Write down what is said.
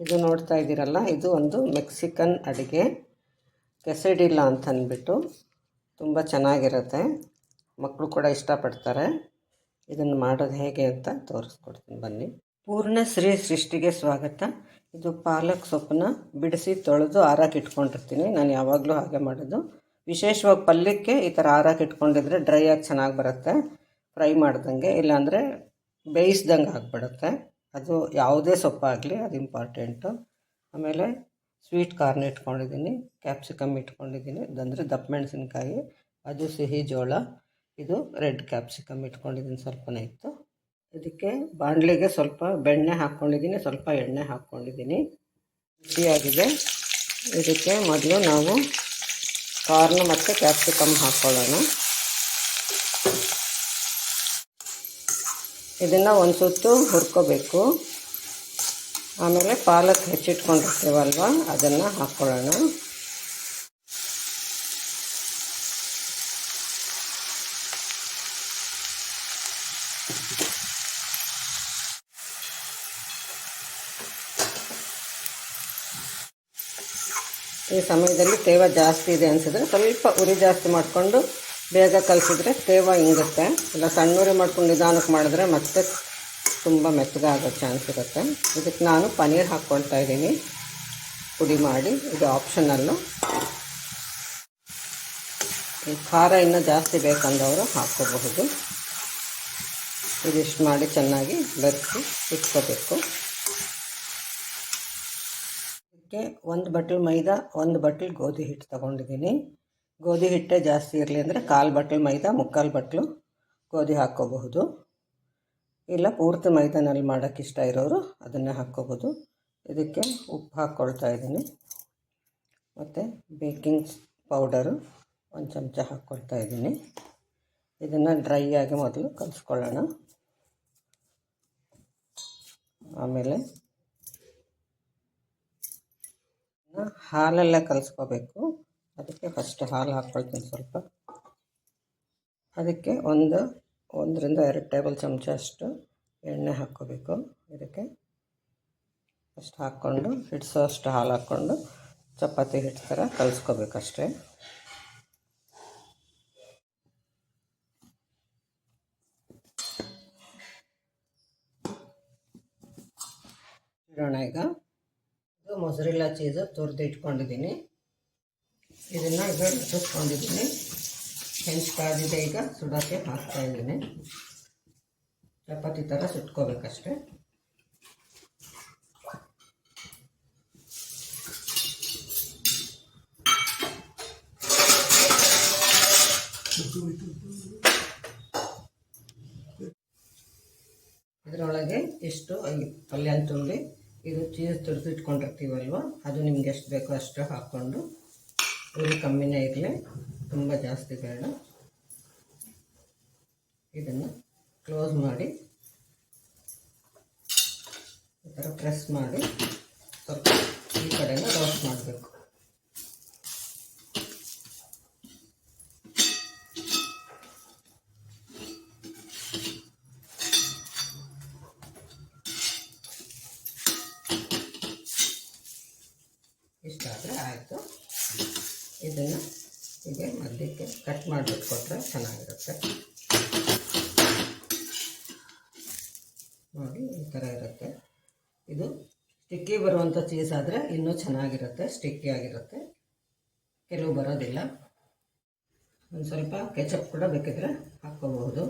ಇದು ನೋಡ್ತಾ ಇದ್ದೀರಲ್ಲ, ಇದು ಒಂದು ಮೆಕ್ಸಿಕನ್ ಅಡುಗೆ. ಕೆಸಡಿಲ್ಲ ಅಂತ ಅಂದ್ಬಿಟ್ಟು ತುಂಬ ಚೆನ್ನಾಗಿರುತ್ತೆ. ಮಕ್ಕಳು ಕೂಡ ಇಷ್ಟಪಡ್ತಾರೆ. ಇದನ್ನು ಮಾಡೋದು ಹೇಗೆ ಅಂತ ತೋರಿಸ್ಕೊಡ್ತೀನಿ. ಬನ್ನಿ. ಪೂರ್ಣ ಶ್ರೀ ಸೃಷ್ಟಿಗೆ ಸ್ವಾಗತ. ಇದು ಪಾಲಕ್ ಸೊಪ್ಪನ್ನ ಬಿಡಿಸಿ ತೊಳೆದು ಆರಾಕಿ ಇಟ್ಕೊಂಡಿರ್ತೀನಿ. ನಾನು ಯಾವಾಗಲೂ ಹಾಗೆ ಮಾಡೋದು. ವಿಶೇಷವಾಗಿ ಪಲ್ಯಕ್ಕೆ ಈ ಥರ ಆರಾಕಿ ಇಟ್ಕೊಂಡಿದ್ರೆ ಡ್ರೈ ಆಗಿ ಚೆನ್ನಾಗಿ ಬರುತ್ತೆ. ಫ್ರೈ ಮಾಡ್ದಂಗೆ, ಇಲ್ಲಾಂದರೆ ಬೇಯಿಸ್ದಂಗೆ ಆಗಿಬಿಡುತ್ತೆ. ಅದು ಯಾವುದೇ ಸೊಪ್ಪಾಗಲಿ ಅದು ಇಂಪಾರ್ಟೆಂಟು ಆಮೇಲೆ ಸ್ವೀಟ್ ಕಾರ್ನ್ ಇಟ್ಕೊಂಡಿದ್ದೀನಿ ಕ್ಯಾಪ್ಸಿಕಮ್ ಇಟ್ಕೊಂಡಿದ್ದೀನಿ, ಇದಂದರೆ ದಪ್ಪ ಮೆಣಸಿನ್ಕಾಯಿ, ಅದು ಸಿಹಿ ಜೋಳ, ಇದು ರೆಡ್ ಕ್ಯಾಪ್ಸಿಕಮ್ ಇಟ್ಕೊಂಡಿದ್ದೀನಿ ಸ್ವಲ್ಪನೇ ಇತ್ತು. ಇದಕ್ಕೆ ಬಾಣಲೆಗೆ ಸ್ವಲ್ಪ ಬೆಣ್ಣೆ ಹಾಕ್ಕೊಂಡಿದ್ದೀನಿ, ಸ್ವಲ್ಪ ಎಣ್ಣೆ ಹಾಕ್ಕೊಂಡಿದ್ದೀನಿ. ಬಿಸಿಯಾಗಿದೆ ಇದಕ್ಕೆ ಮೊದಲು ನಾವು ಕಾರ್ನ್ ಮತ್ತು ಕ್ಯಾಪ್ಸಿಕಮ್ ಹಾಕ್ಕೊಳ್ಳೋಣ ಇದನ್ನು ಒಂದು ಸುತ್ತು ಹುರ್ಕೋಬೇಕು. ಆಮೇಲೆ ಪಾಲಕ್ ಹೆಚ್ಚಿಟ್ಕೊಂಡಿರ್ತೀವಲ್ವ? ಅದನ್ನು ಹಾಕ್ಕೊಳ್ಳೋಣ ಈ ಸಮಯದಲ್ಲಿ ತೇವ ಜಾಸ್ತಿ ಇದೆ ಅನಿಸಿದ್ರೆ ಸ್ವಲ್ಪ ಉರಿ ಜಾಸ್ತಿ ಮಾಡಿಕೊಂಡು ಬೇಗ ಕಲಸಿದ್ರೆ ತೇವ ಹಿಂಗುತ್ತೆ ಇಲ್ಲ ಸಣ್ಣ ಉರಿ ಮಾಡ್ಕೊಂಡು ನಿಧಾನಕ್ಕೆ ಮಾಡಿದ್ರೆ ಮತ್ತೆ ತುಂಬ ಮೆತ್ತಗಾಗೋ ಚಾನ್ಸ್ ಇರುತ್ತೆ. ಇದಕ್ಕೆ ನಾನು ಪನ್ನೀರ್ ಹಾಕ್ಕೊಳ್ತಾ ಇದ್ದೀನಿ. ಪುಡಿ ಮಾಡಿ, ಇದು ಆಪ್ಷನಲ್ಲು ಖಾರ ಇನ್ನೂ ಜಾಸ್ತಿ ಬೇಕಂದವರು ಹಾಕ್ಕೋಬಹುದು. ಇದಿಷ್ಟು ಮಾಡಿ ಚೆನ್ನಾಗಿ ಬೆರೆಸಿ ಇಟ್ಕೋಬೇಕು. ಇದಕ್ಕೆ ಒಂದು ಬಟ್ಲು ಮೈದಾ, ಒಂದು ಬಟ್ಲು ಗೋಧಿ ಹಿಟ್ಟು ತೊಗೊಂಡಿದ್ದೀನಿ. ಗೋಧಿ ಹಿಟ್ಟೆ ಜಾಸ್ತಿ ಇರಲಿ ಅಂದರೆ ಕಾಲು ಬಟ್ಲು, ಮೈದಾ, ಮುಕ್ಕಾಲು ಬಟ್ಲು ಗೋಧಿ ಹಾಕ್ಕೋಬಹುದು. ಇಲ್ಲ ಪೂರ್ತಿ ಮೈದಾನಲ್ಲಿ ಮಾಡೋಕ್ಕೆ ಇಷ್ಟ ಇರೋರು ಅದನ್ನೇ ಹಾಕ್ಕೋಬೋದು ಇದಕ್ಕೆ ಉಪ್ಪು ಹಾಕ್ಕೊಳ್ತಾ ಇದ್ದೀನಿ. ಮತ್ತು ಬೇಕಿಂಗ್ ಪೌಡರು ಒಂದು ಚಮಚ ಹಾಕ್ಕೊಳ್ತಾ ಇದ್ದೀನಿ. ಇದನ್ನು ಡ್ರೈ ಆಗಿ ಮೊದಲು ಕಲಿಸ್ಕೊಳ್ಳೋಣ. ಆಮೇಲೆ ಹಾಲೆಲ್ಲ ಕಲಿಸ್ಕೋಬೇಕು. ಅದಕ್ಕೆ ಫಸ್ಟ್ ಹಾಲು ಹಾಕ್ಕೊಳ್ತೀನಿ ಸ್ವಲ್ಪ. ಅದಕ್ಕೆ ಒಂದು, ಒಂದರಿಂದ ಎರಡು ಟೇಬಲ್ ಚಮಚ ಅಷ್ಟು ಎಣ್ಣೆ ಹಾಕ್ಕೋಬೇಕು. ಇದಕ್ಕೆ ಅಷ್ಟು ಹಾಕ್ಕೊಂಡು ಹಿಡಿಸೋ ಅಷ್ಟು ಹಾಲು ಹಾಕ್ಕೊಂಡು ಚಪಾತಿ ಹಿಟ್ಟು ಥರ ಕಲಿಸ್ಕೋಬೇಕಷ್ಟೇ. ಇಡೋಣ ಈಗ. ಇದು ಮೊಸರಿಲ್ಲ ಚೀಸು ತುರಿದು ಇಟ್ಕೊಂಡಿದ್ದೀನಿ. ಇದನ್ನು ಈಗ ಸುಟ್ಕೊಂಡಿದ್ದೀನಿ. ಹೆಂಚು ಕಾದಿದೆ ಈಗ, ಸುಡೋಕ್ಕೆ ಹಾಕ್ತಾ ಇದ್ದೀನಿ. ಚಪಾತಿ ಥರ ಸುಟ್ಕೋಬೇಕಷ್ಟೆ. ಇದರೊಳಗೆ ಎಷ್ಟು ಪಲ್ಯ ತುಂಬಿ ಇದು ಚೀಸ್ ತುರಿದು ಇಟ್ಕೊಂಡಿರ್ತೀವಲ್ವ? ಅದು ನಿಮ್ಗೆ ಎಷ್ಟು ಬೇಕೋ ಅಷ್ಟು ಹಾಕ್ಕೊಂಡು ಉರಿ ಕಮ್ಮಿನೇ ಇರಲಿ, ತುಂಬ ಜಾಸ್ತಿ ಬೇಡ. ಇದನ್ನು ಕ್ಲೋಸ್ ಮಾಡಿ, ಈ ಥರ ಪ್ರೆಸ್ ಮಾಡಿ, ಸ್ವಲ್ಪ ಈ ಕಡೆನ ರೋಸ್ಟ್ ಮಾಡಬೇಕು. ಇಷ್ಟಾದರೆ ಆಯಿತು. ಇದನ್ನು ಹೀಗೆ ಮಧ್ಯಕ್ಕೆ ಕಟ್ ಮಾಡಿಬಿಟ್ಟು ಕೊಟ್ಟರೆ ಚೆನ್ನಾಗಿರುತ್ತೆ. ನೋಡಿ, ಈ ಥರ ಇರುತ್ತೆ. ಇದು ಸ್ಟಿಕ್ಕಿ ಬರುವಂಥ ಚೀಸ್ ಆದರೆ ಇನ್ನೂ ಚೆನ್ನಾಗಿರುತ್ತೆ ಸ್ಟಿಕ್ಕಿ ಆಗಿರುತ್ತೆ. ಕೆಲವು ಬರೋದಿಲ್ಲ. ಒಂದು ಸ್ವಲ್ಪ ಕೆಚಪ್ ಕೂಡ ಬೇಕಿದ್ರೆ ಹಾಕ್ಕೋಬಹುದು.